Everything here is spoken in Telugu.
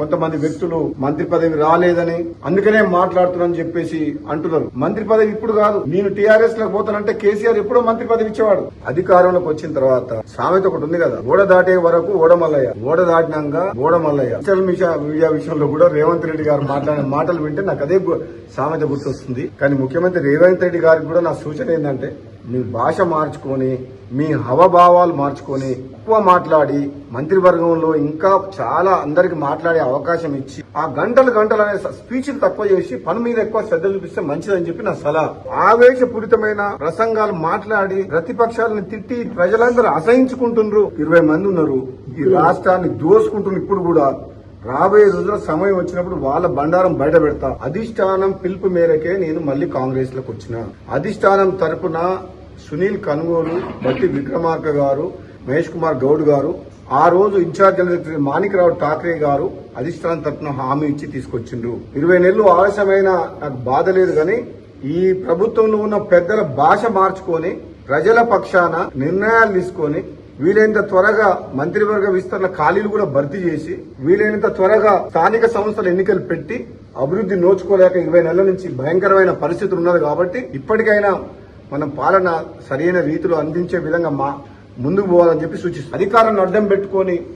కొంతమంది వ్యక్తులు మంత్రి పదవి రాలేదని అందుకనే మాట్లాడుతున్నారని చెప్పేసి అంటున్నారు. మంత్రి పదవి ఇప్పుడు కాదు. నేను టీఆర్ఎస్లో పోతానంటే కేసీఆర్ ఎప్పుడో మంత్రి పదవి ఇచ్చేవాడు. అధికారంలోకి వచ్చిన తర్వాత సామెత ఒకటి ఉంది కదా. ఓడ దాటే వరకు ఓడమల్లయ్య ఓడ దాటినాక ఓడమల్లయ్య సోషల్ మీడియా విషయంలో కూడా రేవంత్ రెడ్డి గారు మాట్లాడిన మాటలు వింటే నాకు అదే సామెత గుర్తొస్తుంది. కానీ ముఖ్యమంత్రి రేవంత్ రెడ్డి గారికి కూడా నా సూచన ఏంటంటే మీ భాష మార్చుకొని మీ హవభావాలు మార్చుకొని ఎక్కువ మాట్లాడి మంత్రివర్గంలో ఇంకా చాలా అందరికి మాట్లాడే అవకాశం ఇచ్చి ఆ గంటలు గంటలు అనే స్పీచ్లు తక్కువ చేసి పని మీద ఎక్కువ శ్రద్ధ చూపిస్తే మంచిదని చెప్పి నా సలహా. ఆవేశపూరితమైన ప్రసంగాలు మాట్లాడి ప్రతిపక్షాలను తిట్టి ప్రజలందరూ అసహించుకుంటున్నారు ఇరవై మంది ఉన్నారు. ఈ రాష్ట్రాన్ని దోసుకుంటున్నారు ఇప్పుడు కూడా. రాబోయే రోజుల్లో సమయం వచ్చినప్పుడు వాళ్ళ బండారం బయట పెడతా. అధిష్టానం పిలుపు మేరకే నేను మళ్ళీ కాంగ్రెస్లోకి వచ్చిన. అధిష్టానం తరపున సునీల్ కనుగోలు బట్టి విక్రమార్క గారు మహేష్ కుమార్ గౌడ్ గారు ఆ రోజు in charge general secretary Manikrao Thackeray గారు అధిష్టానం తరపున హామీ ఇచ్చి తీసుకొచ్చిండ్రు. ఇరవై నెలలు ఆలస్యమైన నాకు బాధ లేదు కానీ ఈ ప్రభుత్వంలో ఉన్న పెద్దల భాష మార్చుకొని ప్రజల పక్షాన నిర్ణయాలు తీసుకొని వీలైనంత త్వరగా మంత్రివర్గ విస్తరణ ఖాళీలు కూడా భర్తీ చేసి వీలైనంత త్వరగా స్థానిక సంస్థల ఎన్నికలు పెట్టి అభివృద్ధి నోచుకోలేక ఇరవై నెలల నుంచి భయంకరమైన పరిస్థితులు ఉన్నది కాబట్టి ఇప్పటికైనా మనం పాలన సరైన రీతిలో అందించే విధంగా మా ముందుకు పోవాలని చెప్పి సూచిస్తుంది అధికారాన్ని అడ్డం పెట్టుకొని